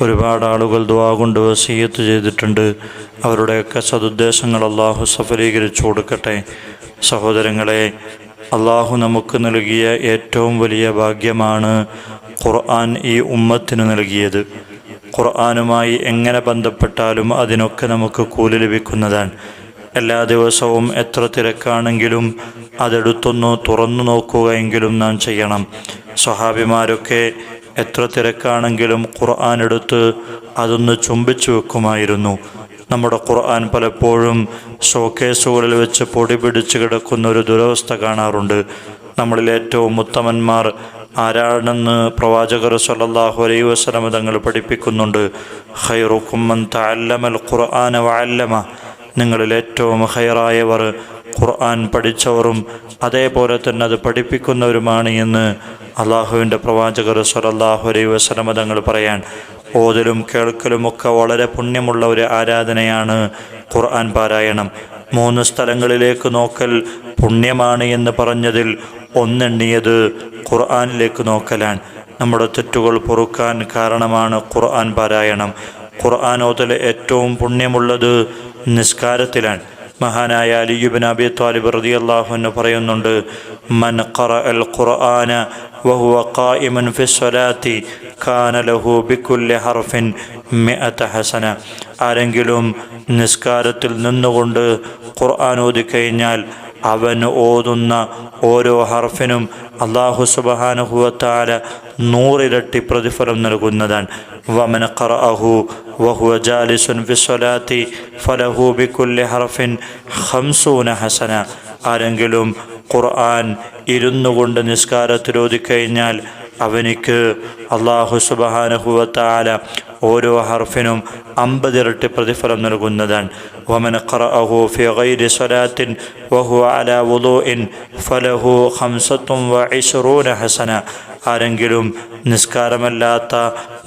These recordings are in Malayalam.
ഒരുപാട് ആളുകൾ ദുവാ കൊണ്ട് വസീയത്ത് ചെയ്തിട്ടുണ്ട്. അവരുടെയൊക്കെ സതുദ്ദേശങ്ങൾ അള്ളാഹു സഫലീകരിച്ചു കൊടുക്കട്ടെ. സഹോദരങ്ങളെ അള്ളാഹു നമുക്ക് നൽകിയ ഏറ്റവും വലിയ ഭാഗ്യമാണ് ഖുർആൻ ഈ ഉമ്മത്തിന് നൽകിയത്. ഖുർആനുമായി എങ്ങനെ ബന്ധപ്പെട്ടാലും അതിനൊക്കെ നമുക്ക് കൂലി ലഭിക്കുന്നതാണ്. എല്ലാ ദിവസവും എത്ര തിരക്കാണെങ്കിലും അതെടുത്തൊന്ന് തുറന്നു നോക്കുകയെങ്കിലും നാം ചെയ്യണം. സ്വഹാബിമാരൊക്കെ എത്ര തിരക്കാണെങ്കിലും ഖുർആൻ എടുത്ത് അതൊന്ന് ചുംബിച്ചു വെക്കുമായിരുന്നു. നമ്മുടെ ഖുർആൻ പലപ്പോഴും ഷോക്കേസുകളിൽ വെച്ച് പൊടി പിടിച്ച് കിടക്കുന്ന ഒരു ദുരവസ്ഥ കാണാറുണ്ട്. നമ്മളിൽ ഏറ്റവും ഉത്തമന്മാർ ആരാണെന്ന് പ്രവാചകർ സല്ലല്ലാഹു അലൈഹി വസല്ലം തങ്ങൾ പഠിപ്പിക്കുന്നുണ്ട്. ഖൈറുക്കും തഅല്ലമൽ ഖുർആന വഅല്ലമ. നിങ്ങളിൽ ഏറ്റവും ഹൈറായവർ ഖുർആൻ പഠിച്ചവരും അതേപോലെ തന്നെ അത് പഠിപ്പിക്കുന്നവരുമാണ് എന്ന് അള്ളാഹുവിന്റെ പ്രവാചകർ സ്വലല്ലാഹു അലൈഹി വസല്ലമ തങ്ങൾ പറയാൻ ഓതലും കേൾക്കലും ഒക്കെ വളരെ പുണ്യമുള്ള ഒരു ആരാധനയാണ് ഖുർആൻ പാരായണം. മൂന്ന് സ്ഥലങ്ങളിലേക്ക് നോക്കൽ പുണ്യമാണ് എന്ന് പറഞ്ഞതിൽ ഒന്നെണ്ണിയത് ഖുർആാനിലേക്ക് നോക്കലാണ്. നമ്മുടെ തെറ്റുകൾ പൊറുക്കാൻ കാരണമാണ് ഖുർആൻ പാരായണം. ഖുർആൻ ഓതൽ ഏറ്റവും പുണ്യമുള്ളത് നിസ്കാരത്തിലാണ്. മഹാനായ അലിയുബിൻ അബി താലിബ് റതി അള്ളാഹുന്ന് പറയുന്നുണ്ട് മൻ ഖറ ഖുർആന വഹുവ ഖായിമൻ في الصلاة കാന ലഹു بكل ഹർഫിൻ مئة ഹസന ആരെങ്കിലും നിസ്കാരത്തിൽ നിന്നുകൊണ്ട് ഖുർആൻ ഓതിക്കഴിഞ്ഞാൽ അവൻ ഓതുന്ന ഓരോ ഹർഫിനും അള്ളാഹു സുബാനുഹുവത്താല നൂറിരട്ടി പ്രതിഫലം നൽകുന്നതാണ്. വമന ഖറഅഹു വഹുവ ജാലിസുൻ ഫി സ്വലാത്തി ഫലഹു ബിക്കുല്ലി ഹർഫിൻ ഖംസൂന ഹസന. ആരെങ്കിലും ഖുർആൻ ഇരുന്നു കൊണ്ട് നിസ്കാരത്തിലോതിക്കഴിഞ്ഞാൽ അവനിക്ക് അള്ളാഹു സുബാനുഹുവത്താല ഓരോ ഹർഫിനും അമ്പതിരട്ടി പ്രതിഫലം നൽകുന്നതാണ്. ومن قرأه في غير സ്വലാത്തിൻ വഹു അല وضوء ഫലഹു ഖംസത്തും വഇശ്റൂന ഹസന. ആരെങ്കിലും നിസ്കാരമല്ലാത്ത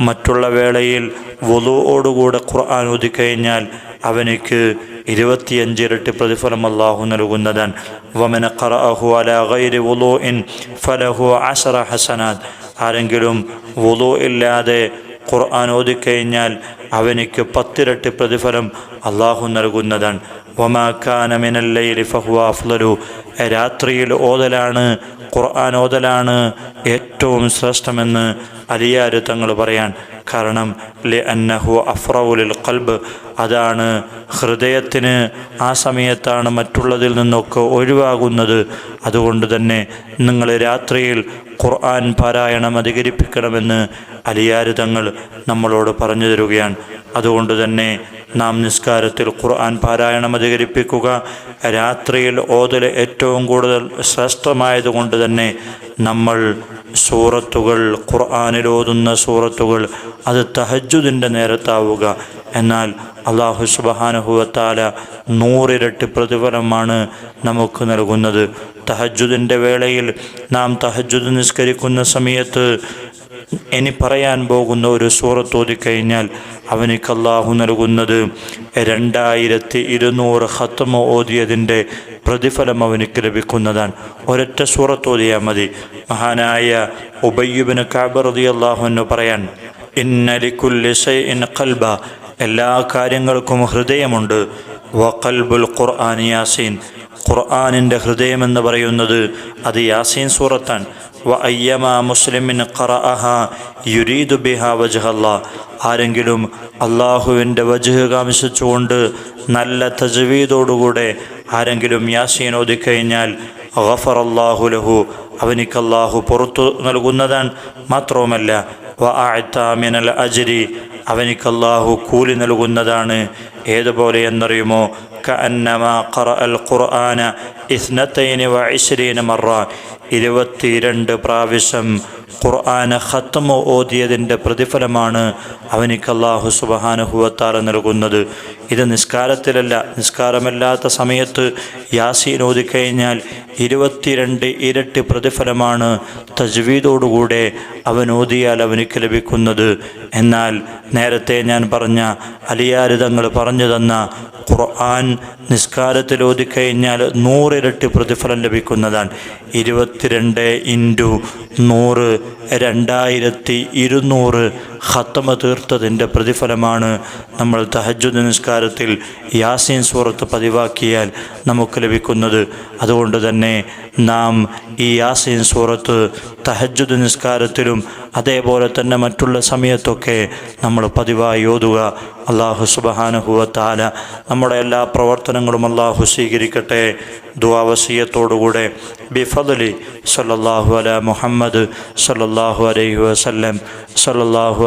മറ്റുള്ള വേളയിൽ വലുവോടുകൂടെ ഖുർആൻ ഓതിക്കഴിഞ്ഞാൽ അവനിക്ക് ഇരുപത്തിയഞ്ച് ഇരട്ടി പ്രതിഫലം അള്ളാഹു നൽകുന്നതാണ് വമന ഖറഅഹു അല ഗൈരി വുളൂഇൻ ഫലഹു അശറ ഹസനാത്. ആരെങ്കിലും വുളു ഇല്ലാതെ ഖുർആൻ ഓതിക്കഴിഞ്ഞാൽ അവനിക്ക് പത്തിരട്ടി പ്രതിഫലം അള്ളാഹു നൽകുന്നതാണ് വമാക്കാന മിനല്ലയിൽ ഫഹുവ അഫ്ലലു. രാത്രിയിൽ ഓതലാണ് ഖുർആൻ ഓതലാണ് ഏറ്റവും ശ്രേഷ്ഠമെന്ന് അലിയാര് തങ്ങൾ പറയാൻ. കാരണം ലി അന്നഹു അഫ്രവുലിൽ കൽബ് അതാണ് ഹൃദയത്തിന് ആ സമയത്താണ് മറ്റുള്ളതിൽ നിന്നൊക്കെ ഒഴിവാകുന്നത്. അതുകൊണ്ട് തന്നെ നിങ്ങൾ രാത്രിയിൽ ഖുർആൻ പാരായണം അധികരിപ്പിക്കണമെന്ന് അലിയാര് തങ്ങൾ നമ്മളോട് പറഞ്ഞു തരുകയാണ്. അതുകൊണ്ട് തന്നെ നാം നിസ്കാരത്തിൽ ഖുർആൻ പാരായണം അധികരിപ്പിക്കുക. രാത്രിയിൽ ഓതൽ ഏറ്റവും കൂടുതൽ ശ്രേഷ്ഠമായതുകൊണ്ട് തന്നെ നമ്മൾ സൂറത്തുകൾ ഖുർആാനിൽ ഓതുന്ന സൂറത്തുകൾ അത് തഹജുദിന്റെ നേരത്താവുക. എന്നാൽ അള്ളാഹു സുബഹാനുഹുവത്താല നൂറിരട്ടി പ്രതിഫലമാണ് നമുക്ക് നൽകുന്നത്. തഹജുദിന്റെ വേളയിൽ നാം തഹജുദ് നിസ്കരിക്കുന്ന സമയത്ത് ഇനി പറയാൻ പോകുന്ന ഒരു സൂറത്ത് ഓതിക്കഴിഞ്ഞാൽ അവനിക്ക് അള്ളാഹു നൽകുന്നത് രണ്ടായിരത്തി ഇരുന്നൂറ് ഹത്തമ ഓതിയതിന്റെ പ്രതിഫലം അവനിക്ക് ലഭിക്കുന്നതാണ്. ഒരൊറ്റ സൂറത്ത് ഓതിയാൽ മതി. മഹാനായ ഉബയ്യുബിന് കാബറതി എന്ന് പറയാൻ ഇന്നലിക്കുല്ലി ഇൻ കൽബ എല്ലാ കാര്യങ്ങൾക്കും ഹൃദയമുണ്ട്. വഖൽബുൽ ഖുർആൻ യാസീൻ. ഖുർആാനിന്റെ ഹൃദയമെന്ന് പറയുന്നത് അത് യാസീൻ സൂറത്താൻ വ അയ്യമ മുസ്ലിമിൻ ഖറഅഹ യുരീദു ബിഹ വജഹല്ല. ആരെങ്കിലും അള്ളാഹുവിന്റെ വജഹ് കാമിച്ചുകൊണ്ട് നല്ല തജ്വീദോടുകൂടെ ആരെങ്കിലും യാസീൻ ഓതിക്കഴിഞ്ഞാൽ ഗഫർ അള്ളാഹു ലഹു. അവനിക്ക് പുറത്തു നൽകുന്നതാണ്. മാത്രവുമല്ല മിനൽ അജ്രി. അവനിക്ക് അള്ളാഹു കൂലി നൽകുന്നതാണ്. ഏതുപോലെ എന്നറിയുമോ? ഖുർആന ഇസ്നത്തൈനി വ ഇശ്രീന മറ ഇരുപത്തിരണ്ട് പ്രാവശ്യം ഖുർആന ഖത്തമ ഓതിയതിന്റെ പ്രതിഫലമാണ് അവനിക്ക് അള്ളാഹു സുബഹാനുഹുവത്താല നൽകുന്നത്. ഇത് നിസ്കാരത്തിലല്ല നിസ്കാരമല്ലാത്ത സമയത്ത് യാസീൻ ഓതിക്കഴിഞ്ഞാൽ ഇരുപത്തിരണ്ട് ഇരട്ടി പ്രതിഫലമാണ് തജ്വീദോടുകൂടെ അവൻ ഓതിയാൽ അവനിക്ക് ലഭിക്കുന്നത്. എന്നാൽ നേരത്തെ ഞാൻ പറഞ്ഞ അലിയാരിതങ്ങൾ പറഞ്ഞു തന്ന ഖുർആൻ നിസ്കാരത്തിൽ ഓതിക്കഴിഞ്ഞാൽ നൂറിരട്ടി പ്രതിഫലം ലഭിക്കുന്നതാണ്. ഇരുപത്തിരണ്ട് ഇന്റു നൂറ് രണ്ടായിരത്തി ഇരുന്നൂറ് ഖത്തമ തീർത്തതിന്റെ പ്രതിഫലമാണ് നമ്മൾ തഹജുദ് നിസ്കാരത്തിൽ യാസീൻ സൂറത്ത് പതിവാക്കിയാൽ നമുക്ക് ലഭിക്കുന്നത്. അതുകൊണ്ട് തന്നെ നാം ഈ യാസീൻ സൂറത്ത് തഹജുദ് നിസ്കാരത്തിലും അതേപോലെ തന്നെ മറ്റുള്ള സമയത്തൊക്കെ നമ്മൾ പതിവായി ഓതുക. അള്ളാഹു സുബഹാനുഹുവത്താല നമ്മുടെ എല്ലാ പ്രവർത്തനങ്ങളും അള്ളാഹു സ്വീകരിക്കട്ടെ. ദുവാവസീയത്തോടുകൂടെ ബിഫദലി സല്ലാഹു അല മുഹമ്മദ് സല്ലല്ലാഹു അലൈഹി വസല്ലം